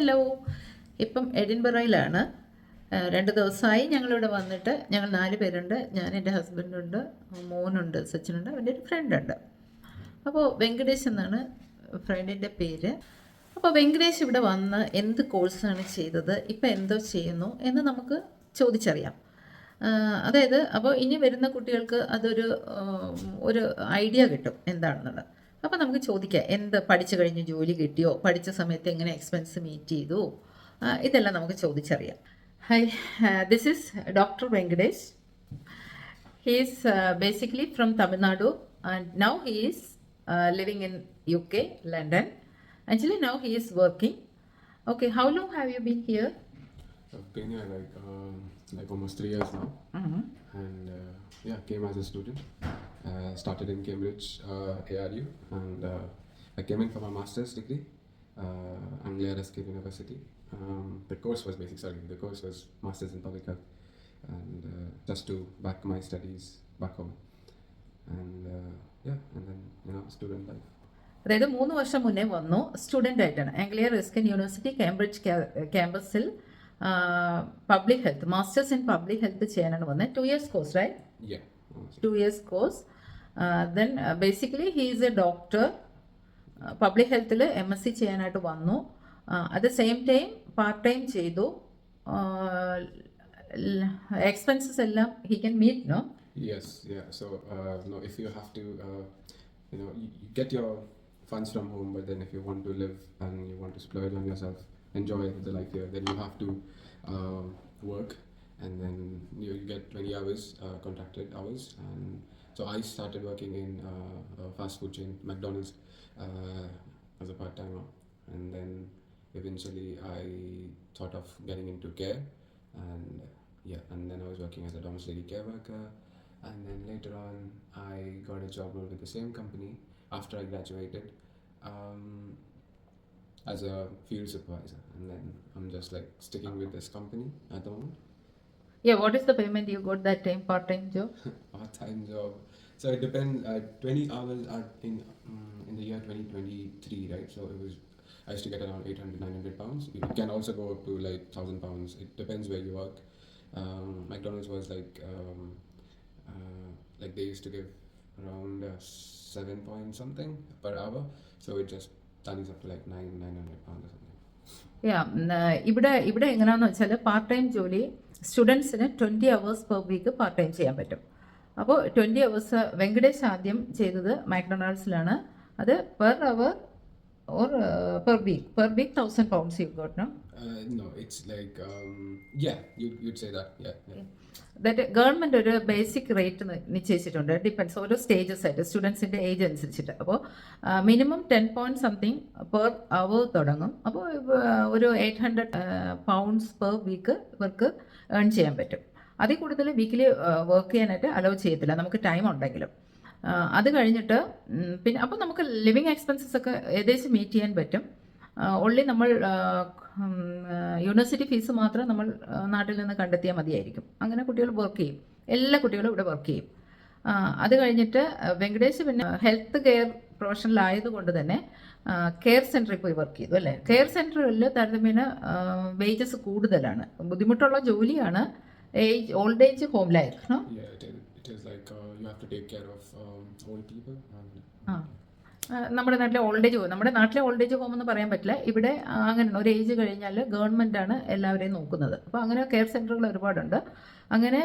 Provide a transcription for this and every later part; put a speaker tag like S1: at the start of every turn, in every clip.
S1: Hello ഇപ്പം എഡിൻബറയിലാണ്. രണ്ട് ദിവസമായി ഞങ്ങളിവിടെ വന്നിട്ട് ഞങ്ങൾ നാല് പേരുണ്ട്. ഞാൻ എന്റെ ഹസ്ബൻഡുണ്ട് മോനുണ്ട് സച്ചിനുണ്ട് അവന്റെ ഒരു ഫ്രണ്ടുണ്ട്. അപ്പോൾ വെങ്കടേഷ് എന്നാണ് ഫ്രണ്ടിന്റെ പേര്. അപ്പോൾ വെങ്കടേഷ് ഇവിടെ വന്ന് എന്ത് കോഴ്സാണ് ചെയ്തത് ഇപ്പം എന്തോ ചെയ്യുന്നു എന്ന് നമുക്ക് ചോദിച്ചറിയാം. അതായത് അപ്പോൾ ഇനി വരുന്ന കുട്ടികൾക്ക് അതൊരു ഒരു ഐഡിയ കിട്ടും എന്താണെന്നുള്ളത്. അപ്പം നമുക്ക് ചോദിക്കാം എന്ത് പഠിച്ചു കഴിഞ്ഞ് ജോലി കിട്ടിയോ? പഠിച്ച സമയത്ത് എങ്ങനെ എക്സ്പെൻസ് മീറ്റ് ചെയ്തു? ഇതെല്ലാം നമുക്ക് ചോദിച്ചറിയാം. Hi this is doctor Venkatesh he's basically from Tamil Nadu and now he's living in U K London actually now he's working okay how law have you been here
S2: Like almost three years now,
S1: mm-hmm.
S2: and uh, yeah, came as a student. Uh, started in Cambridge uh, ARU, and uh, I came in for my master's degree, uh, Anglia Ruskin University. Um, the course was basic. Sorry, the course was masters in public health, and uh, just to back my studies back home, and uh, yeah, and then you know student life.
S1: അതായത് മൂന്ന് വർഷം മുന്നേ വന്നു student ആയിട്ടാണ് Anglia റിസ്കൻ university Cambridge ക്യാമ്പസിൽ public health masters in public health ചെയ്യാനാണ് വന്നത് two years course right
S2: Yeah. honestly.
S1: Two years course Then basically he is a doctor public ഹെൽത്തിൽ M S C ചെയ്യാനായിട്ട് വന്നു at the same time part time ചെയ്തു expenses എല്ലാം he can meet no
S2: Yes, yeah. So, uh, no, if you have to, uh, you know, you, you get your funds from home, but then if you want to live and you want to splurge on yourself, enjoy the life here, then you have to uh, work, and then you, get 20 hours, uh, contracted hours. And so I started working in uh, a fast food chain, McDonald's, uh, as a part timer, and then eventually I thought of getting into care, and yeah, and then I was working as a domiciliary care worker. And then later on, I got a job role with the same company after I graduated um, as a field supervisor. And then I'm just like sticking with this company at the moment.
S1: Yeah, what is the payment you got that time, part-time job?
S2: Part time job. So it depends. Uh, 20 hours are in um, in the year 2023, right? So it was. I used to get around 800, 900 pounds. It can also go up to like 1000 pounds. It depends where you work. Um, McDonald's was like, um, uh, like they used to give around uh, 7 point something per hour. So it just tallies up to like 9, 900 pounds or something.
S1: ഇവിടെ ഇവിടെ എങ്ങനെയാണെന്ന് വെച്ചാൽ part time ജോലി സ്റ്റുഡൻസിന് twenty hours per week part time ചെയ്യാൻ പറ്റും. അപ്പോൾ twenty hours Venkatesh ആദ്യം ചെയ്തത് മാക്ഡൊണാൾഡ്സിലാണ് അത് per hour or per week? Per week, thousand pounds you've got, no?
S2: Uh, no, it's like, um, yeah, you, you'd say that. Yeah. yeah.
S1: That government ഒരു basic rate നിശ്ചയിച്ചിട്ടുണ്ട് depends ഓരോ stages ആയിട്ട് സ്റ്റുഡൻസിന്റെ age അനുസരിച്ചിട്ട് അപ്പോൾ minimum ten point something per hour തുടങ്ങും അപ്പോൾ ഒരു eight hundred pounds per week ഇവർക്ക് ഏൺ ചെയ്യാൻ പറ്റും അതിൽ കൂടുതൽ വീക്കിലി വർക്ക് ചെയ്യാനായിട്ട് അലോ ചെയ്യത്തില്ല നമുക്ക് ടൈം ഉണ്ടെങ്കിലും അത് കഴിഞ്ഞിട്ട് പിന്നെ അപ്പോൾ നമുക്ക് ലിവിങ് എക്സ്പെൻസസ് ഒക്കെ ഏകദേശം മീറ്റ് ചെയ്യാൻ പറ്റും. ഓൺലി നമ്മൾ യൂണിവേഴ്സിറ്റി ഫീസ് മാത്രം നമ്മൾ നാട്ടിൽ നിന്ന് കണ്ടെത്തിയാൽ മതിയായിരിക്കും. അങ്ങനെ കുട്ടികൾ വർക്ക് ചെയ്യും. എല്ലാ കുട്ടികളും ഇവിടെ വർക്ക് ചെയ്യും. അത് കഴിഞ്ഞിട്ട് വെങ്കടേഷ് പിന്നെ ഹെൽത്ത് കെയർ പ്രൊഫഷണൽ ആയതുകൊണ്ട് തന്നെ കെയർ സെന്ററിൽ പോയി വർക്ക് ചെയ്തു അല്ലേ? കെയർ സെന്ററിൽ താരതമ്യേന വേജസ് കൂടുതലാണ്. ബുദ്ധിമുട്ടുള്ള ജോലിയാണ് ഏജ് ഓൾഡ് ഏജ് ഹോമിലായിരുന്നു
S2: Yeah, is like you have to take care of old people
S1: ആ, നമ്മുടെ നാട്ടിലെ ഓൾഡ് ഏജ് ഹോം നമ്മുടെ നാട്ടിലെ ഓൾഡ് ഏജ് ഹോം എന്ന് പറയാൻ പറ്റില്ല. ഇവിടെ അങ്ങനെ ഒരു ഏജ് കഴിഞ്ഞാൽ ഗവൺമെന്റാണ് എല്ലാവരെയും നോക്കുന്നത്. അപ്പോൾ അങ്ങനെ കെയർ സെന്ററുകൾ ഒരുപാടുണ്ട്. അങ്ങനെ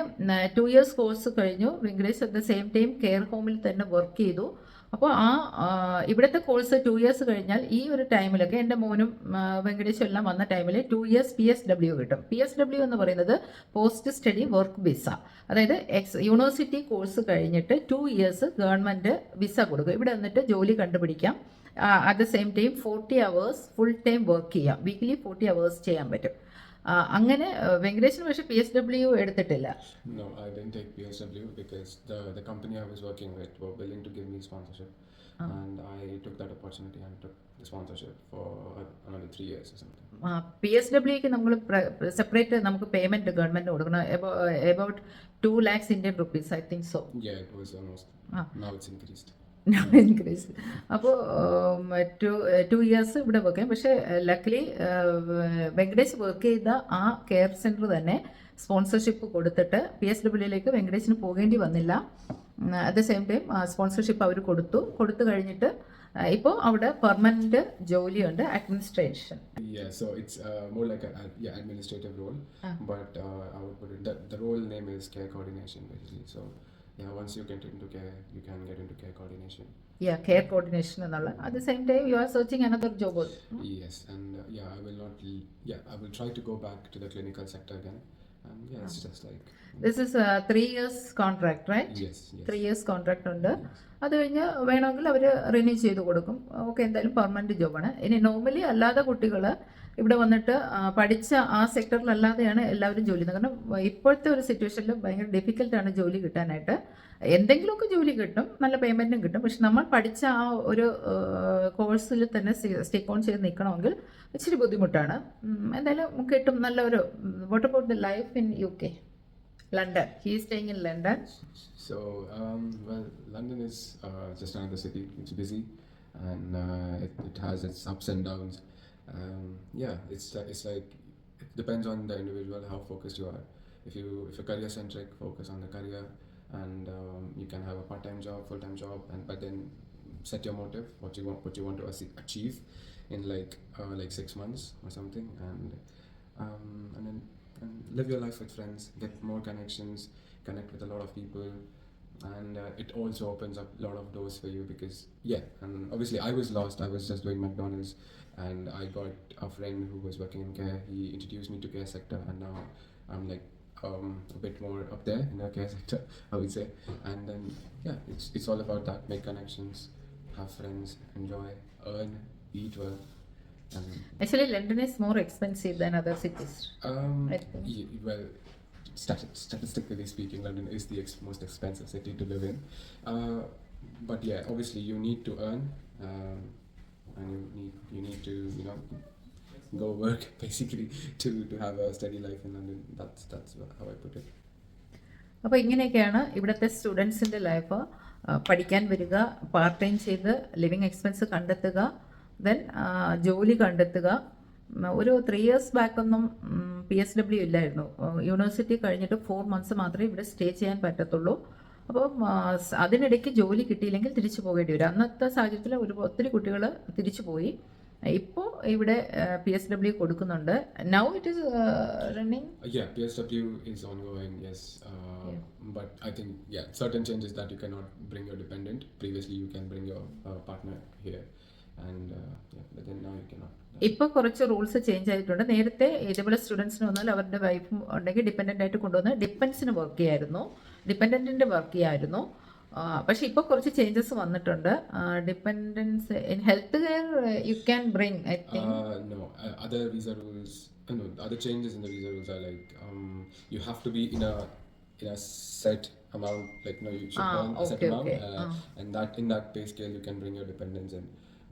S1: ടു ഇയേഴ്സ് കോഴ്സ് കഴിഞ്ഞു. Venkatesh at the same time care ഹോമിൽ തന്നെ വർക്ക് ചെയ്തു. അപ്പോൾ ആ ഇവിടുത്തെ കോഴ്സ് ടു ഇയേഴ്സ് കഴിഞ്ഞാൽ ഈ ഒരു ടൈമിലൊക്കെ എന്റെ മോനും ആ, എല്ലാം വന്ന ടൈമിൽ two years P S W കിട്ടും. പി എസ് ഡബ്ല്യു എന്ന് പറയുന്നത് പോസ്റ്റ് സ്റ്റഡി വർക്ക് വിസ അതായത് എക്സ് യൂണിവേഴ്സിറ്റി കോഴ്സ് കഴിഞ്ഞിട്ട് ടു ഇയേഴ്സ് ഗവൺമെന്റ് വിസ കൊടുക്കും. ഇവിടെ വന്നിട്ട് ജോലി കണ്ടുപിടിക്കാം. At the same time forty hours full time work ചെയ്യാം. വീക്കിലി ഫോർട്ടി അവേഴ്സ് ചെയ്യാൻ പറ്റും. അങ്ങനെ വെങ്കടേശൻ പക്ഷേ പി എസ് ഡബ്ല്യു എടുത്തിട്ടില്ല
S2: No, I didn't take PSW because the, the company I was working with were willing to give me sponsorship. And I took that opportunity and took the sponsorship for uh, another three years or something.
S1: P S ഡബ്ല്യുക്ക് നമ്മൾ separate നമുക്ക് payment government കൊടുക്കണം about two lakhs Indian rupees I think so
S2: Yeah, it was almost.
S1: Ah.
S2: Now it's increased.
S1: നോൺ increase അപ്പോൾ two two years ഇവിടെ work ചെയ്യും. പക്ഷേ luckily Venkatesh work ചെയ്ത ആ കെയർ സെന്റർ തന്നെ സ്പോൺസർഷിപ്പ് കൊടുത്തിട്ട് പി എസ് ഡബ്ല്യൂയിലേക്ക് വെങ്കടേഷിന് പോകേണ്ടി വന്നില്ല. At the same time sponsorship അവർ കൊടുത്തു. കൊടുത്തു കഴിഞ്ഞിട്ട് ഇപ്പോൾ അവിടെ പെർമനന്റ് ജോലിയുണ്ട് administration
S2: Yeah, so it's uh, more like a ad- yeah administrative role, but uh, I would put it the, the role name is care coordination basically. So yeah, once you get into care, you can get into care coordination.
S1: yeah care coordination and all at the same time you are searching another job also, hmm?
S2: Yes, and uh, yeah, I will not. Yeah, I will try to go back to the clinical sector again. And yeah, it's just like
S1: this is a three years contract right
S2: yes, yes.
S1: Three years contract ഉണ്ട് അത് കഴിഞ്ഞ് വേണമെങ്കിൽ അവർ renew ചെയ്ത് കൊടുക്കും okay എന്തായാലും permanent ജോബാണ് ഇനി normally അല്ലാതെ കുട്ടികൾ ഇവിടെ വന്നിട്ട് പഠിച്ച ആ സെക്ടറിലല്ലാതെയാണ് എല്ലാവരും ജോലി കാരണം ഇപ്പോഴത്തെ ഒരു സിറ്റുവേഷനിൽ ഭയങ്കര ഡിഫിക്കൽട്ടാണ് ജോലി കിട്ടാനായിട്ട്. എന്തെങ്കിലുമൊക്കെ ജോലി കിട്ടും നല്ല പേയ്മെന്റും കിട്ടും. പക്ഷെ നമ്മൾ പഠിച്ച ആ ഒരു കോഴ്സിൽ തന്നെ സ്റ്റിക്ക് ഓൺ ചെയ്ത് നിൽക്കണമെങ്കിൽ ഇച്ചിരി ബുദ്ധിമുട്ടാണ്. എന്തായാലും കിട്ടും നല്ലൊരു what about the life in U K London he staying in London
S2: so London well, London is uh, just another city. It's busy, uh, ups and downs. Um, yeah, it's it's like it depends on the individual how focused you are. If you if you're career centric, focus on the career, and um, you can have a part time job, full time job, and but then set your motive, what you want, what you want to achieve in like uh, like six months or something, and um, and then and live your life with friends, get more connections, connect with a lot of people, and uh, it also opens up a lot of doors for you because yeah, and obviously I was lost. I was just doing McDonald's, and I got a friend who was working in care. He introduced me to care sector, and now I'm like um, a bit more up there in the care sector, I would say. And then yeah, it's it's all about that. Make connections, have friends, enjoy, earn, eat well, and
S1: Actually, London is more expensive than other cities.
S2: um,
S1: I think.
S2: ye- well, stati- statistically speaking, London is the ex- most expensive city to live in. Uh, but yeah, obviously you need to earn, um, and you need you need to you know go work basically to, to have a steady life in London. That's that's how I put it.
S1: അപ്പോൾ ഇങ്ങനെയൊക്കെയാണ് ഇവിടുത്തെ സ്റ്റുഡൻസിന്റെ life പഠിക്കാൻ വരിക part time ചെയ്ത് living expense കണ്ടെത്തുക then ജോലി കണ്ടെത്തുക ഒരു ത്രീ ഇയേഴ്സ് ബാക്കൊന്നും പി എസ് ഡബ്ല്യു ഇല്ലായിരുന്നു യൂണിവേഴ്സിറ്റി കഴിഞ്ഞിട്ട് ഫോർ മന്ത്സ് മാത്രമേ ഇവിടെ സ്റ്റേ ചെയ്യാൻ പറ്റത്തുള്ളൂ അപ്പോൾ അതിനിടയ്ക്ക് ജോലി കിട്ടിയില്ലെങ്കിൽ തിരിച്ചു പോകേണ്ടി വരും അന്നത്തെ സാഹചര്യത്തിൽ ഒരു ഒത്തിരി കുട്ടികൾ തിരിച്ചു പോയി ഇപ്പോൾ ഇവിടെ പി എസ് ഡബ്ല്യു കൊടുക്കുന്നുണ്ട് now it is
S2: running yeah, PSW is ongoing, yes. Uh,
S1: Yeah.
S2: But I think yeah, certain changes that you cannot bring your dependent. Previously, you can bring your uh, partner here, uh.
S1: ഇപ്പോൾ കുറച്ച് rules change ആയിട്ടുണ്ട് നേരത്തെ ഇതേപോലെ സ്റ്റുഡൻസിന് വന്നാൽ അവരുടെ വൈഫും ഉണ്ടെങ്കിൽ ഡിപ്പെൻഡന്റ് ആയിട്ട് കൊണ്ടുവന്ന് ഡിപ്പെൻസിന് വർക്ക് ചെയ്യായിരുന്നു ഡിപ്പെൻഡന്റിന്റെ വർക്ക് ചെയ്യായിരുന്നു പക്ഷേ ഇപ്പോൾ കുറച്ച് ചേഞ്ചസ് വന്നിട്ടുണ്ട് dependants in health care you can bring I think
S2: Uh, uh. Uh, in um, a set amount. Like no, you should
S1: Ah,
S2: earn a set amount,
S1: okay.
S2: uh,
S1: Ah.
S2: and that in that pay scale you can bring your dependents in.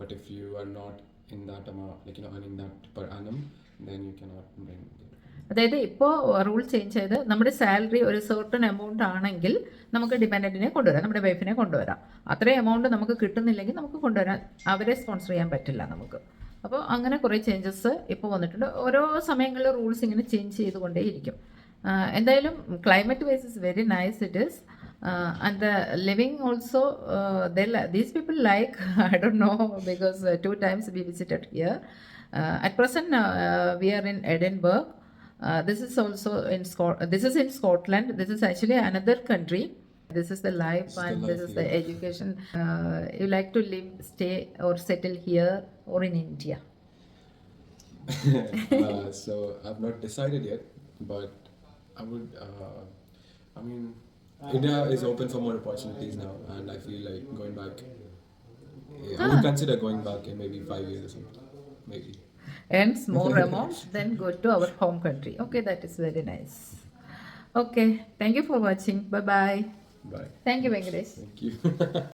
S2: But if you are not in that amount, like you know, earning that per annum, then you cannot bring. The
S1: അതായത് ഇപ്പോൾ rule change ചെയ്ത് നമ്മുടെ salary ഒരു certain amount ആണെങ്കിൽ നമുക്ക് ഡിപ്പെൻഡന്റിനെ കൊണ്ടുവരാം നമ്മുടെ വൈഫിനെ കൊണ്ടുവരാം. അത്രയും എമൗണ്ട് നമുക്ക് കിട്ടുന്നില്ലെങ്കിൽ നമുക്ക് കൊണ്ടുവരാൻ അവരെ സ്പോൺസർ ചെയ്യാൻ പറ്റില്ല നമുക്ക്. അപ്പോൾ അങ്ങനെ കുറേ ചേഞ്ചസ് ഇപ്പോൾ വന്നിട്ടുണ്ട്. ഓരോ സമയങ്ങളിൽ റൂൾസ് ഇങ്ങനെ ചേഞ്ച് ചെയ്തുകൊണ്ടേയിരിക്കും. എന്തായാലും climate wise is very nice it is uh, and the living also uh, they these people like i don't know because uh, two times we visited here. Uh, at present uh, uh we are in edinburgh. Uh, this is also in Scot- this is in scotland. This is actually another country. This is the life and this is
S2: here.
S1: the education. Uh, you like to live stay or settle here or in india?
S2: Uh, so i've not decided yet but i would uh, i mean India is open for more opportunities now, and I feel like going back. Yeah, I would ah. consider going back in maybe five years or something, maybe.
S1: Earns more amount, then go to our home country. Okay, that is very nice. Okay, thank you for watching. Bye bye.
S2: Bye.
S1: Thank you, Venkatesh.
S2: Thank you.